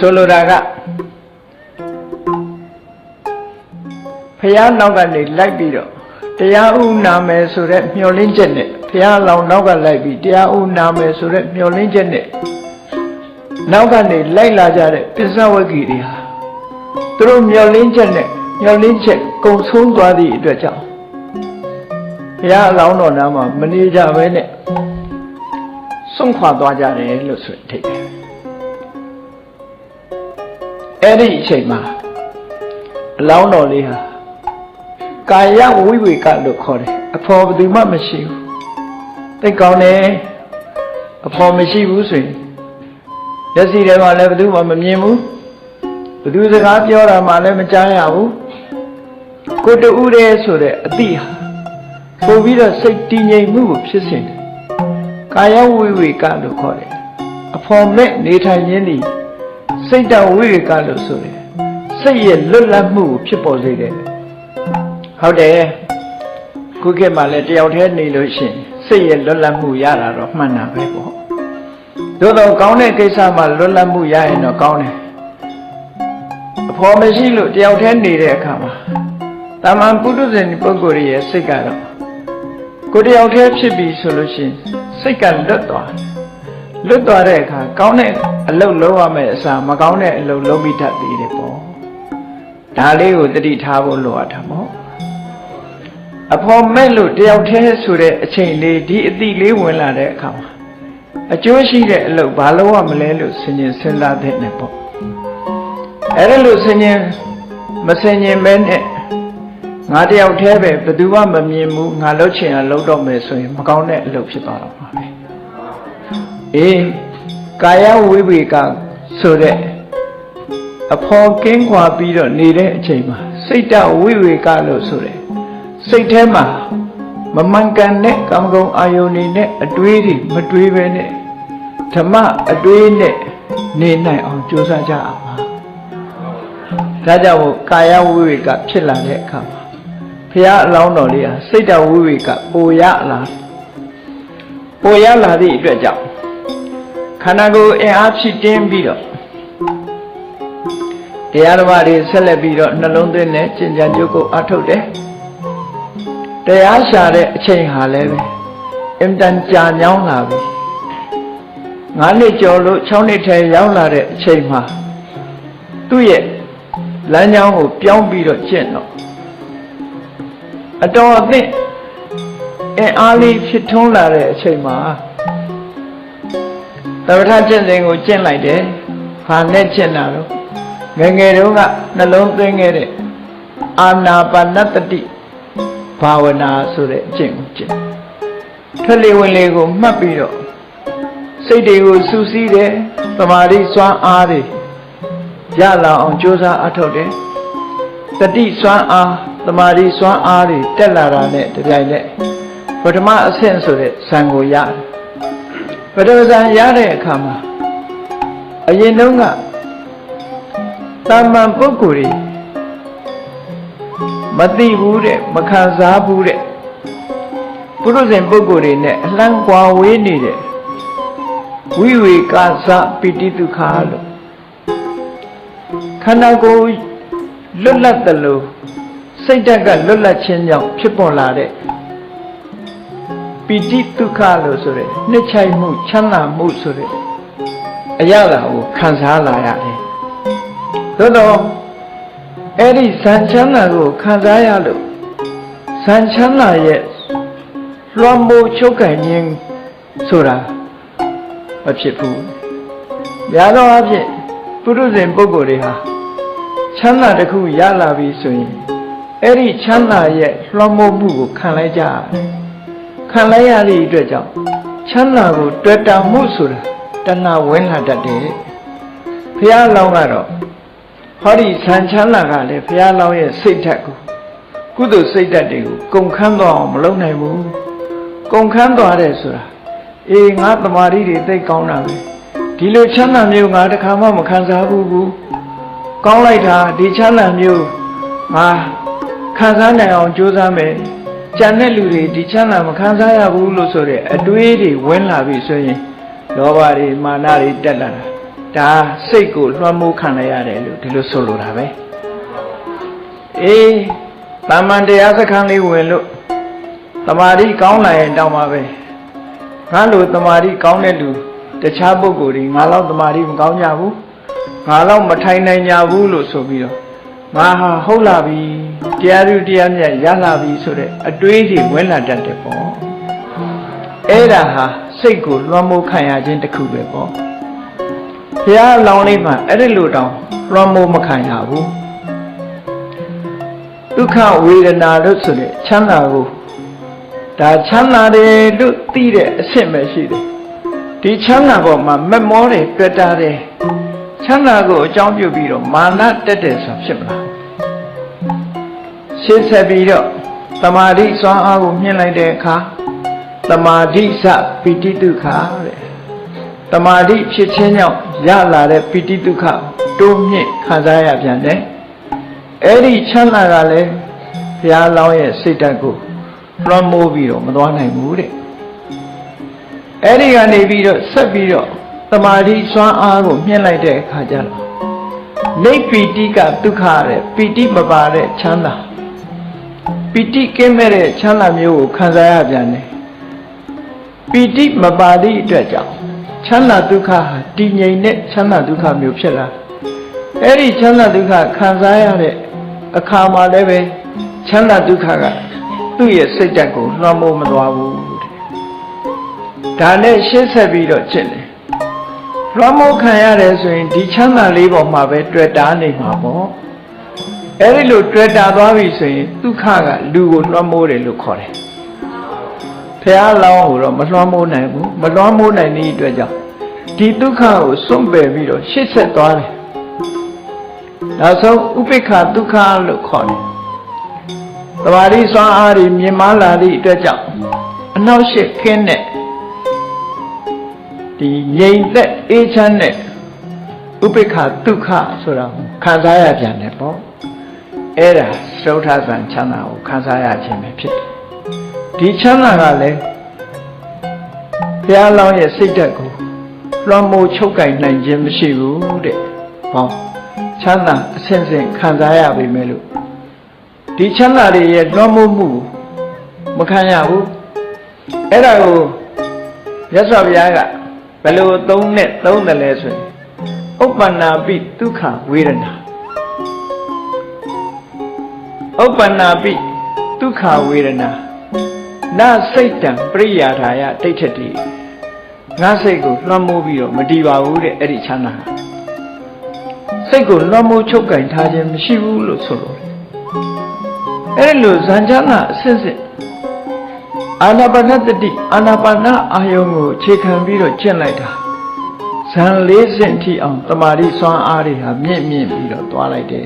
ဆိုလိုတာကဖះနောက် ကနေလိုက်ပြီးတော့တရားဥနာမယ်ဆိုတဲ့မျှော်လင့်ချက်နဲ့ဖះလောင်နောက်ကလိုက်ပြီးတရားဥနာမယ်ဆိုတဲ့မျှော်လင့်ချက်နဲ့နောက်ကနေလိုက်လာကြတဲ့ပစ္စဝဂီတွေဟာသူတို့မျှော်လင့်ချက်နဲ့မျှော်လင့်ချက်ကုံဆုံးသွားသည့်အတွက်ကြောင့်ဘုရားအလောင်းတော်နာမှာမနေကြဘဲနဲ့ဆုံးခွာသွားကြတယ်လို့ဆိုထိတ်တယ် အဲ့ဒီအချိန်မှာအလောင်းတော်လေးဟာကာယဝိဝေကလို့ခေါ်တယ်အဖော်ဘယ်သူမှမရှိဘူးသိကောင်းတယ်အဖော်မရှိဘူးဆိုရင်လက်စီထဲမှာလည်းဘယ်သူမှမမြင်ဘူးဘယ်သူစကားပြောတာမှလည်းမကြားရဘူးကိုတူးရဲဆိုတဲ့အတိဟာပို့ပြီးတော့စိတ်တည်ငြိမ်မှုကိုဖြစ်စေတယ်ကာယဝိဝေကလို့ခေါ်တယ်အဖော်မဲ့နေထိုင်ခြင်းဒီ စိတ်တဝိဝေကလို့ဆိုတယ်စိတ်ရဲ့လွတ်လပ်မှုကိုဖြစ်ပေါ်စေတယ်ဟုတ်တယ်ခုခေတ်မှာလည်းတယောက်တည်းနေလို့ရှိရင်စိတ်ရဲ့လွတ်လပ်မှုရတာတော့မှန်တာပဲပေါ့သို့တော့ကောင်းတဲ့ကိစ္စမှာလွတ်လပ်မှုရရင်တော့ကောင်းတယ်အဖော်မရှိလို့တယောက်တည်းနေတဲ့အခါမှာတာမန်ပုထုဇဉ်ပုဂ္ဂိုလ်ရဲ့စိတ်ကတော့ကိုယ်တယောက်တည်းဖြစ်ပြီဆိုလို့ရှိရင်စိတ်ကလွတ်သွား လွတ်သွားတဲ့အခါကောင်းတဲ့အလုပ်လုပ်ရမယ့်အစားမကောင်းတဲ့အလုပ်လုပ်မိတတ်သေးတယ်ပေါ့ဒါလေးကိုတတိထားဖို့လိုအပ်တာပေါ့အဖော်မဲ့လို့တယောက်တည်းဆိုတဲ့အချိန်လေးဒီအတိလေးဝင်လာတဲ့အခါမှာအကျိုးရှိတဲ့အလုပ်ဘာလုပ်ရမလဲလို့စဉ်းကျင်စဉ်းစားတဲ့နဲ့ပေါ့အဲ့ဒါလို့စဉ်းကျင်မစဉ်းကျင်မဲနဲ့ငါတယောက်တည်းပဲဘယ်သူမှမမြင်ဘူးငါလှုပ်ချင်တာလှုပ်တော့မယ်ဆိုရင်မကောင်းတဲ့အလုပ်ဖြစ်သွားတော့မှာပဲ အေးကာယဝိဝေကဆိုတဲ့အဖော်ကင်းခွာပြီးတော့နေတဲ့အချိန်မှာစိတ်တဝိဝေကလို့ဆိုတဲ့စိတ်ထဲမှာမမှန်ကန်တဲ့ကာမဂုဏ်အာယုန်တွေနဲ့အတွေးတွေမတွေးပဲနဲ့ဓမ္မအတွေးနဲ့နေနိုင်အောင်ကြိုးစားကြအောင်ပါဒါကြောင့်ကာယဝိဝေကဖြစ်လာတဲ့အခါမှာဖះအလောင်းတော်လေးဟာစိတ်တဝိဝေကပိုရလာပိုရလာသည့်အတွက်ကြောင့် ခန္ဓာကိုယ်အင်အားဖြစ်တင်းပြီးတော့တရားဓမ္မတွေဆက်လက်ပြီးတော့နှလုံးသွင်းနဲ့ကျင့်ကြံကြုတ်ကိုအထုတ်တယ်တရားရှာတဲ့အချိန်ဟာလည်းပဲအင်တန်ကြာညောင်းလာပြီငါးနှစ်ကျော်လို့6နှစ်ထဲရောက်လာတဲ့အချိန်မှာသူ့ရဲ့လမ်းကြောင်းကိုပြောင်းပြီးတော့ကျင့်တော့အတော်အသင့်အင်အားလေးဖြစ်ထွန်းလာတဲ့အချိန်မှာ သဗ္ဗထကျင့်စဉ်ကိုကျင့်လိုက်တယ်။ဟာနဲ့ကျင့်တာတော့ငယ်ငယ်တုန်းကနှလုံးသွင်းခဲ့တဲ့အာနာပါနတတိဘာဝနာဆိုတဲ့အကျင့်ကိုကျင့်။ထွက်လေဝင်လေကိုမှတ်ပြီးတော့စိတ်တွေကိုစူးစီးတယ်။သမာဓိစွမ်းအားတွေရလာအောင်ကြိုးစားအထောက်တယ်။တတိစွမ်းအားသမာဓိစွမ်းအားတွေတက်လာတာနဲ့တပြိုင်နက်ပထမအဆင့်ဆိုတဲ့ဇံကိုရတယ် ပထမဇံရတဲ့အခါမှာအရင်တုန်းကတာမန်ပုဂ္ဂိုလ်တွေမသိဘူးတဲ့မခံစားဘူးတဲ့ပုရုဇဉ်ပုဂ္ဂိုလ်တွေနဲ့အလံကွာဝေးနေတဲ့ဝိဝေကသပိတိဒုက္ခလို့ခန္ဓာကိုယ်လွတ်လပ်တယ်လို့စိတ်ဓာတ်ကလွတ်လပ်ခြင်းကြောင့်ဖြစ်ပေါ်လာတဲ့ ပိဋိဒုက္ခလို့ဆိုတဲ့နှစ်ချိုက်မှုချမ်းသာမှုဆိုတဲ့အရာကိုခံစားလာရတယ်။သို့တော့အဲ့ဒီဇန်ချမ်းသာကိုခံစားရလို့ဇန်ချမ်းသာရဲ့လွှမ်းမိုးချုပ်ကင်ခြင်းဆိုတာမဖြစ်ဘူး။များသောအားဖြင့်ပုရုဇဉ်ပုဂ္ဂိုလ်တွေဟာချမ်းသာတစ်ခုရလာပြီဆိုရင်အဲ့ဒီချမ်းသာရဲ့လွှမ်းမိုးမှုကိုခံလိုက်ကြရတယ် ခံလိုက်ရသည့်အတွက်ကြောင့်ချမ်းသာကိုတွေ့တာမှုဆိုတာတဏှာဝင်လာတတ်တယ်ဘုရားလောင်းကတော့ဟောဒီဆံချမ်းသာကလည်းဘုရားလောင်းရဲ့စိတ်ဓာတ်ကိုကုသိုလ်စိတ်ဓာတ်တွေကိုကုန်ခန်းသွားအောင်မလုပ်နိုင်ဘူးကုန်ခန်းသွားတယ်ဆိုတာအေးငါတမာရီတွေသိကောင်းတာပဲဒီလိုချမ်းသာမျိုးငါတခါမှမခံစားဘူးဘူးကောင်းလိုက်တာဒီချမ်းသာမျိုးငါခံစားနိုင်အောင်ကြိုးစားမယ် ကြံတဲ့လူတွေဒီချမ်းသာမခံစားရဘူးလို့ဆိုတဲ့အတွေးတွေဝင်လာပြီဆိုရင်လောဘတွေမာနတွေတက်လာတာဒါစိတ်ကိုလွှမ်းမိုးခံရရတယ်လို့ဒီလိုဆိုလိုတာပဲအေးတာမန်တရားစခန်းလေးဝင်လို့တမာတိကောင်းလာရင်တောင်းပါပဲငါလိုတမာတိကောင်းတဲ့လူတခြားပုဂ္ဂိုလ်တွေငါလောက်တမာတိမကောင်းကြဘူးငါလောက်မထိုင်နိုင်ကြဘူးလို့ဆိုပြီးတော့ ငါဟာဟုတ်လာပြီတရားသူတရားမြတ်ရလာပြီဆိုတဲ့အတွေးတွေဝင်လာတတ်တယ်ပေါ့အဲ့ဒါဟာစိတ်ကိုလွှမ်းမိုးခံရခြင်းတစ်ခုပဲပေါ့ဘုရားအလောင်းလေးမှာအဲ့ဒီလိုတောင်လွှမ်းမိုးမခံရဘူးဒုက္ခဝေဒနာလို့ဆိုတဲ့ချမ်းသာကိုဒါချမ်းသာတယ်လို့သိတဲ့အဆင့်ပဲရှိတယ်ဒီချမ်းသာပေါ်မှာမက်မောတယ်တွေ့တာတယ် ချမ်းသာကိုအကြောင်းပြုပြီးတော့မာနတက်တယ်ဆိုဖြစ်မလားရှင်းဆက်ပြီးတော့တမာတိစွမ်းအားကိုမြင့်လိုက်တဲ့အခါတမာတိစပိတိဒုက္ခတဲ့တမာတိဖြစ်ခြင်းကြောင့်ရလာတဲ့ပိတိဒုက္ခတိုးမြင့်ခံစားရပြန်တယ်အဲ့ဒီချမ်းသာကလည်းဘုရားလောင်းရဲ့စိတ်ဓာတ်ကိုလွှမ်းမိုးပြီးတော့မသွားနိုင်ဘူးတဲ့အဲ့ဒီကနေပြီးတော့ဆက်ပြီးတော့ တမာတိစွမ်းအားကိုမြင့်လိုက်တဲ့အခါကျတော့နေပီတိကဒုက္ခတဲ့ပီတိမပါတဲ့ချမ်းသာပီတိကင်းမဲ့တဲ့ချမ်းသာမျိုးကိုခံစားရပြန်တယ်ပီတိမပါသည့်အတွက်ကြောင့်ချမ်းသာဒုက္ခဟာတည်ငြိမ်တဲ့ချမ်းသာဒုက္ခမျိုးဖြစ်လာအဲ့ဒီချမ်းသာဒုက္ခခံစားရတဲ့အခါမှာလည်းပဲချမ်းသာဒုက္ခကသူ့ရဲ့စိတ်ဓာတ်ကိုလွှမ်းမိုးမသွားဘူးတဲ့ဒါနဲ့ရှင်းဆက်ပြီးတော့ကျင့်တယ် လွှမ်းမိုးခံရတယ်ဆိုရင်ဒီချမ်းသာလေးပေါ်မှာပဲတွေ့တာနေမှာပေါ့အဲ့ဒီလိုတွေ့တာသွားပြီဆိုရင်ဒုက္ခကလူကိုလွှမ်းမိုးတယ်လို့ခေါ်တယ်ဖះလောင်းကိုတော့မလွှမ်းမိုးနိုင်ဘူးမလွှမ်းမိုးနိုင်တဲ့အတွက်ကြောင့်ဒီဒုက္ခကိုစွန့်ပယ်ပြီးတော့ရှစ်ဆက်သွားတယ်နောက်ဆုံးဥပိ္ပခဒုက္ခလို့ခေါ်တယ်တမာရီစွမ်းအားတွေမြင်မာလာသည့်အတွက်ကြောင့်အနောက်ရှစ်ခင်းတဲ့ ဒီငြိမ်သက်အေးချမ်းတဲ့ဥပိ္ပခဒုက္ခဆိုတာခံစားရပြန်တယ်ပေါ့အဲ့ဒါသုထဇံချမ်းသာကိုခံစားရခြင်းပဲဖြစ်တယ်ဒီချမ်းသာကလည်းဘုရားလောင်းရဲ့စိတ်ဓာတ်ကိုလွှမ်းမိုးချုပ်ကင်နိုင်ခြင်းမရှိဘူးတဲ့ဟောချမ်းသာအစဉ်စဉ်ခံစားရပြီမဲ့လို့ဒီချမ်းသာတွေရဲ့လွှမ်းမိုးမှုမခံရဘူးအဲ့ဒါကိုမြတ်စွာဘုရားက ဘယ်လိုသုံးနဲ့သုံးတယ်လဲဆိုရင်ဥပ္ပန္နာပိဒုက္ခဝေဒနာဥပ္ပန္နာပိဒုက္ခဝေဒနာနစိတ်တံပရိယာထာယဒိဋ္ဌတိငါစိတ်ကိုလွှမ်းမိုးပြီးတော့မတည်ပါဘူးတဲ့အဲ့ဒီချမ်းသာစိတ်ကိုလွှမ်းမိုးချုပ်ကင်ထားခြင်းမရှိဘူးလို့ဆိုလို့အဲ့ဒီလိုဇန်ချမ်းသာအစစ်စစ် အာနာပါနတတိအာနာပါနအာယုံကိုခြေခံပြီးတော့ကျင့်လိုက်တာဇန်၄ဆင့်ထိအောင်တမာတိစွမ်းအားတွေဟာမြင့်မြင့်ပြီးတော့သွားလိုက်တယ်